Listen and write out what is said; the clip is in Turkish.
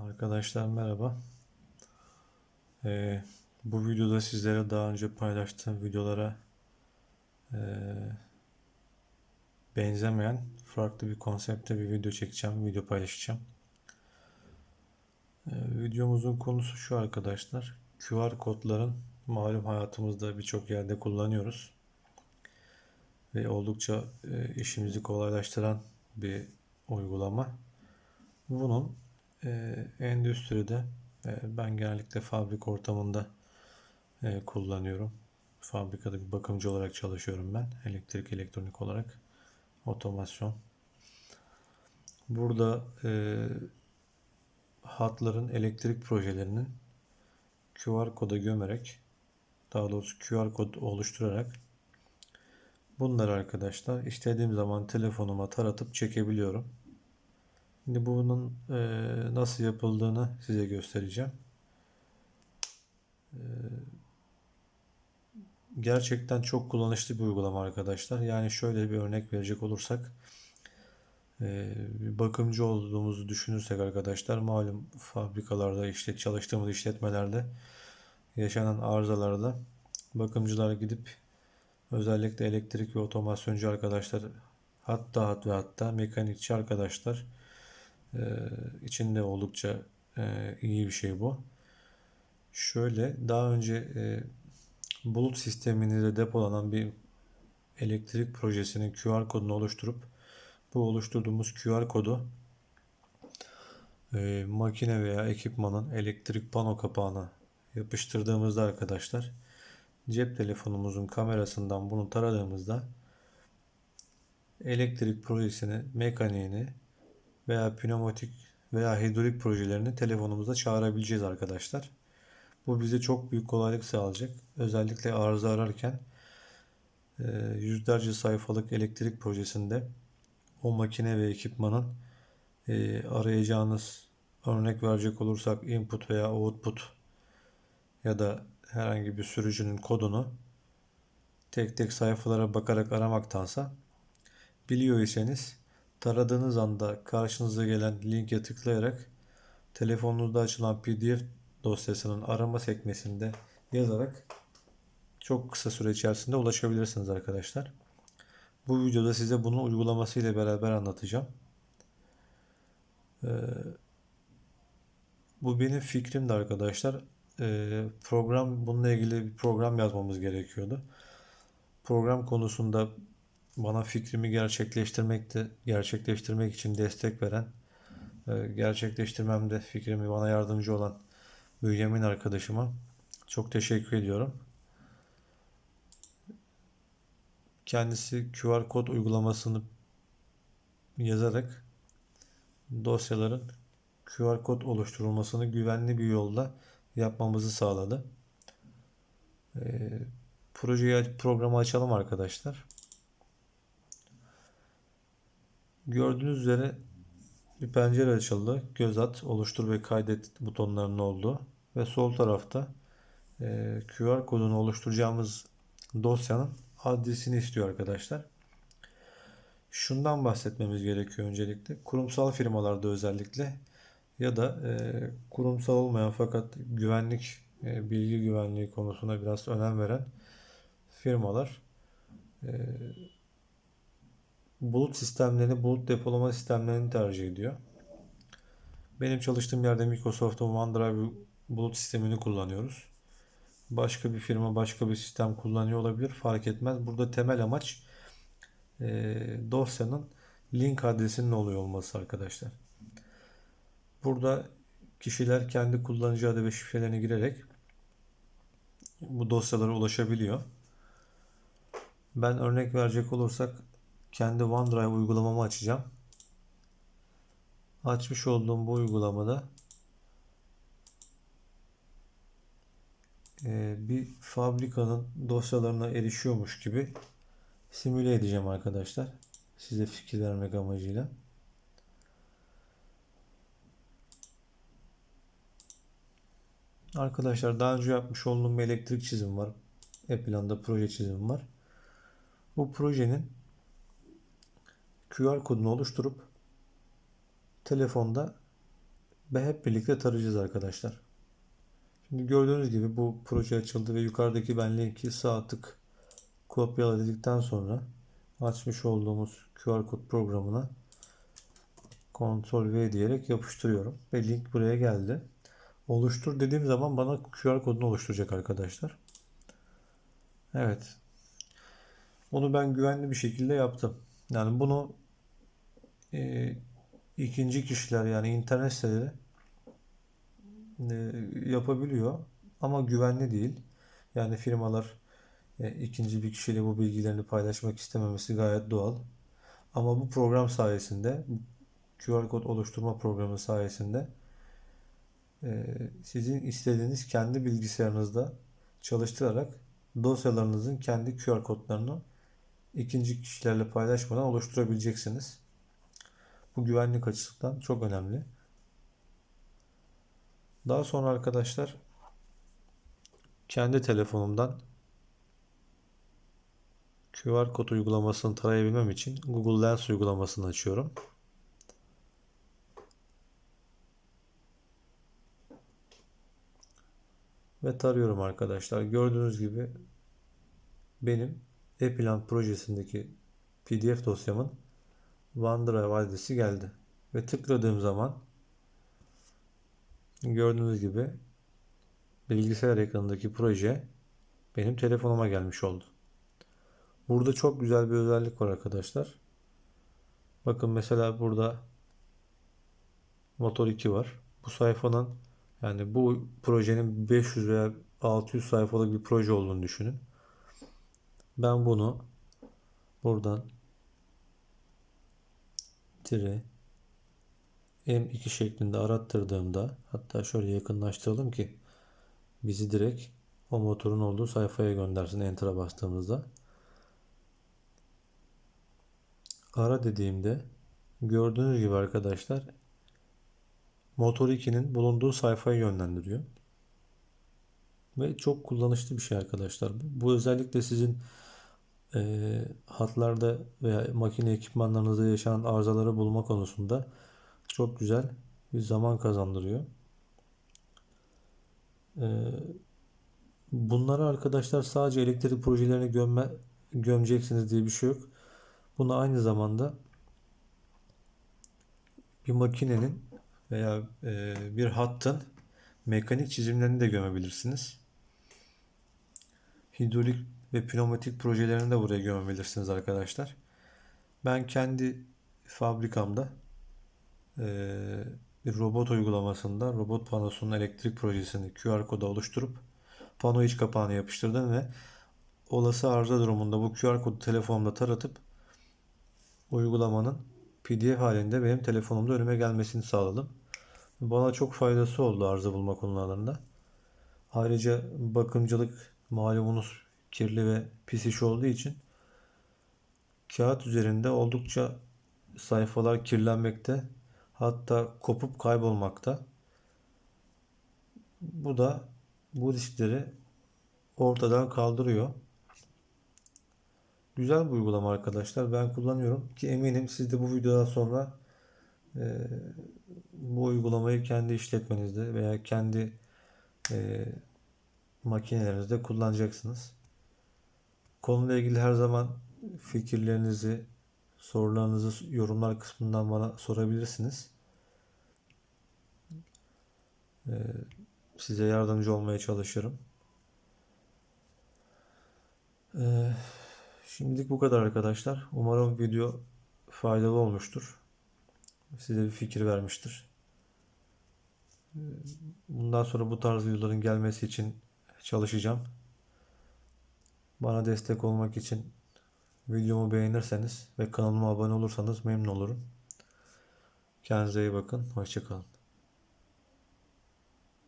Arkadaşlar merhaba. Ee, bu videoda sizlere daha önce paylaştığım videolara ee, benzemeyen farklı bir konseptte bir video çekeceğim, video paylaşacağım. Ee, videomuzun konusu şu arkadaşlar. QR kodların malum hayatımızda birçok yerde kullanıyoruz. Ve oldukça ee, işimizi kolaylaştıran bir uygulama. Bunun e, endüstride e, ben genellikle fabrik ortamında e, kullanıyorum. Fabrikada bir bakımcı olarak çalışıyorum ben. Elektrik, elektronik olarak. Otomasyon. Burada e, hatların elektrik projelerinin QR koda gömerek daha doğrusu QR kod oluşturarak bunları arkadaşlar istediğim zaman telefonuma taratıp çekebiliyorum. Şimdi bunun e, nasıl yapıldığını size göstereceğim. E, gerçekten çok kullanışlı bir uygulama arkadaşlar. Yani şöyle bir örnek verecek olursak e, bir bakımcı olduğumuzu düşünürsek arkadaşlar malum fabrikalarda işte çalıştığımız işletmelerde yaşanan arızalarda bakımcılar gidip özellikle elektrik ve otomasyoncu arkadaşlar hatta hat ve hatta mekanikçi arkadaşlar ee, içinde oldukça e, iyi bir şey bu. Şöyle daha önce e, bulut sisteminizde depolanan bir elektrik projesinin QR kodunu oluşturup bu oluşturduğumuz QR kodu e, makine veya ekipmanın elektrik pano kapağına yapıştırdığımızda arkadaşlar cep telefonumuzun kamerasından bunu taradığımızda elektrik projesini, mekaniğini veya pneumatik veya hidrolik projelerini telefonumuza çağırabileceğiz arkadaşlar. Bu bize çok büyük kolaylık sağlayacak. Özellikle arıza ararken e, yüzlerce sayfalık elektrik projesinde o makine ve ekipmanın e, arayacağınız örnek verecek olursak input veya output ya da herhangi bir sürücünün kodunu tek tek sayfalara bakarak aramaktansa biliyor iseniz Taradığınız anda karşınıza gelen linke tıklayarak telefonunuzda açılan PDF dosyasının arama sekmesinde yazarak çok kısa süre içerisinde ulaşabilirsiniz arkadaşlar. Bu videoda size bunun uygulaması ile beraber anlatacağım. Ee, bu benim fikrimdi arkadaşlar. Ee, program bununla ilgili bir program yazmamız gerekiyordu. Program konusunda bana fikrimi gerçekleştirmekte gerçekleştirmek için destek veren e, gerçekleştirmemde fikrimi bana yardımcı olan Bünyamin arkadaşıma çok teşekkür ediyorum. Kendisi QR kod uygulamasını yazarak dosyaların QR kod oluşturulmasını güvenli bir yolda yapmamızı sağladı. E, projeyi programı açalım arkadaşlar. Gördüğünüz üzere bir pencere açıldı. Göz at, oluştur ve kaydet butonlarının olduğu ve sol tarafta e, QR kodunu oluşturacağımız dosyanın adresini istiyor arkadaşlar. Şundan bahsetmemiz gerekiyor öncelikle. Kurumsal firmalarda özellikle ya da e, kurumsal olmayan fakat güvenlik, e, bilgi güvenliği konusuna biraz önem veren firmalar e, bulut sistemlerini, bulut depolama sistemlerini tercih ediyor. Benim çalıştığım yerde Microsoft'un OneDrive bulut sistemini kullanıyoruz. Başka bir firma başka bir sistem kullanıyor olabilir fark etmez. Burada temel amaç e, dosyanın link adresinin oluyor olması arkadaşlar. Burada kişiler kendi kullanıcı adı ve şifrelerini girerek bu dosyalara ulaşabiliyor. Ben örnek verecek olursak kendi OneDrive uygulamamı açacağım. Açmış olduğum bu uygulamada e, bir fabrikanın dosyalarına erişiyormuş gibi simüle edeceğim arkadaşlar. Size fikir vermek amacıyla. Arkadaşlar daha önce yapmış olduğum bir elektrik çizim var. E-planda proje çizim var. Bu projenin QR kodunu oluşturup telefonda ve hep birlikte tarayacağız arkadaşlar. Şimdi gördüğünüz gibi bu proje açıldı ve yukarıdaki ben linki sağ tık kopyala dedikten sonra açmış olduğumuz QR kod programına Ctrl V diyerek yapıştırıyorum ve link buraya geldi. Oluştur dediğim zaman bana QR kodunu oluşturacak arkadaşlar. Evet. Onu ben güvenli bir şekilde yaptım. Yani bunu e, ikinci kişiler yani internet siteleri e, yapabiliyor ama güvenli değil. Yani firmalar e, ikinci bir kişiyle bu bilgilerini paylaşmak istememesi gayet doğal. Ama bu program sayesinde QR kod oluşturma programı sayesinde e, sizin istediğiniz kendi bilgisayarınızda çalıştırarak dosyalarınızın kendi QR kodlarını ikinci kişilerle paylaşmadan oluşturabileceksiniz. Bu güvenlik açısından çok önemli. Daha sonra arkadaşlar kendi telefonumdan QR kod uygulamasını tarayabilmem için Google Lens uygulamasını açıyorum. Ve tarıyorum arkadaşlar. Gördüğünüz gibi benim e-plan projesindeki PDF dosyamın OneDrive adresi geldi. Ve tıkladığım zaman gördüğünüz gibi bilgisayar ekranındaki proje benim telefonuma gelmiş oldu. Burada çok güzel bir özellik var arkadaşlar. Bakın mesela burada Motor 2 var. Bu sayfanın yani bu projenin 500 veya 600 sayfalık bir proje olduğunu düşünün. Ben bunu buradan tire M2 şeklinde arattırdığımda hatta şöyle yakınlaştıralım ki bizi direkt o motorun olduğu sayfaya göndersin Enter'a bastığımızda. Ara dediğimde gördüğünüz gibi arkadaşlar Motor 2'nin bulunduğu sayfaya yönlendiriyor. Ve çok kullanışlı bir şey arkadaşlar. Bu özellikle sizin e, hatlarda veya makine ekipmanlarınızda yaşanan arızaları bulma konusunda çok güzel bir zaman kazandırıyor. E, bunları arkadaşlar sadece elektrik projelerine gömme, gömeceksiniz diye bir şey yok. Bunu aynı zamanda bir makinenin veya e, bir hattın mekanik çizimlerini de gömebilirsiniz. Hidrolik ve pneumatik projelerini de buraya gömebilirsiniz arkadaşlar. Ben kendi fabrikamda bir robot uygulamasında robot panosunun elektrik projesini QR kodu oluşturup pano iç kapağını yapıştırdım ve olası arıza durumunda bu QR kodu telefonumda taratıp uygulamanın PDF halinde benim telefonumda önüme gelmesini sağladım. Bana çok faydası oldu arıza bulma konularında. Ayrıca bakımcılık malumunuz kirli ve pis iş olduğu için kağıt üzerinde oldukça sayfalar kirlenmekte hatta kopup kaybolmakta. Bu da bu riskleri ortadan kaldırıyor. Güzel bir uygulama arkadaşlar. Ben kullanıyorum ki eminim siz de bu videodan sonra e, bu uygulamayı kendi işletmenizde veya kendi e, makinelerinizde kullanacaksınız. Konuyla ilgili her zaman fikirlerinizi, sorularınızı yorumlar kısmından bana sorabilirsiniz. E, size yardımcı olmaya çalışırım. E, şimdilik bu kadar arkadaşlar. Umarım video faydalı olmuştur size bir fikir vermiştir. Bundan sonra bu tarz videoların gelmesi için çalışacağım. Bana destek olmak için videomu beğenirseniz ve kanalıma abone olursanız memnun olurum. Kendinize iyi bakın. Hoşçakalın.